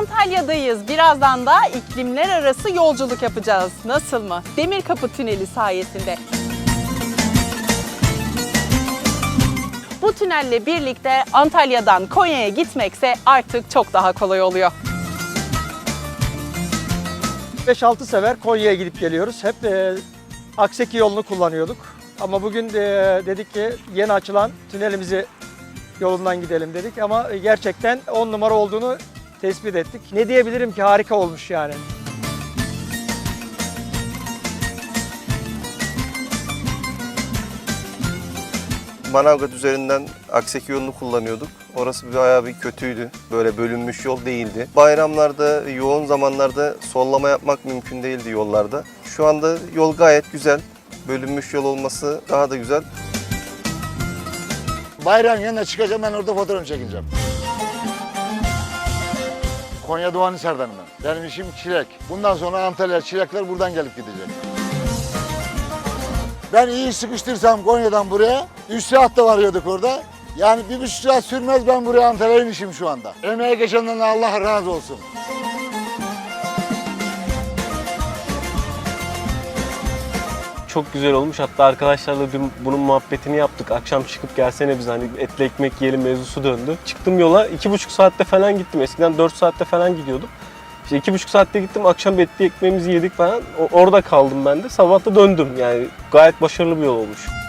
Antalya'dayız. Birazdan da iklimler arası yolculuk yapacağız. Nasıl mı? Demir Kapı Tüneli sayesinde. Bu tünelle birlikte Antalya'dan Konya'ya gitmekse artık çok daha kolay oluyor. 5-6 sefer Konya'ya gidip geliyoruz. Hep e, Akseki yolunu kullanıyorduk. Ama bugün e, dedik ki yeni açılan tünelimizi yolundan gidelim dedik. Ama gerçekten 10 numara olduğunu tespit ettik. Ne diyebilirim ki harika olmuş yani. Manavgat üzerinden Akseki yolunu kullanıyorduk. Orası bayağı bir kötüydü. Böyle bölünmüş yol değildi. Bayramlarda, yoğun zamanlarda sollama yapmak mümkün değildi yollarda. Şu anda yol gayet güzel. Bölünmüş yol olması daha da güzel. Bayrağın yanına çıkacağım ben orada fotoğraf çekeceğim. Konya Doğanhisar'danım ben. Benim işim çilek. Bundan sonra Antalya çilekler buradan gelip gidecek. Ben iyi sıkıştırsam Konya'dan buraya, 3 saatte varıyorduk orada. Yani bir buçuk saat sürmez ben buraya Antalya'ya inişim şu anda. Emeğe geçenden Allah razı olsun. Çok güzel olmuş. Hatta arkadaşlarla dün bunun muhabbetini yaptık. Akşam çıkıp gelsene biz hani etli ekmek yiyelim mevzusu döndü. Çıktım yola iki buçuk saatte falan gittim. Eskiden 4 saatte falan gidiyordum. İşte iki buçuk saatte gittim. Akşam etli ekmeğimizi yedik falan. Orada kaldım ben de. Sabah da döndüm. Yani gayet başarılı bir yol olmuş.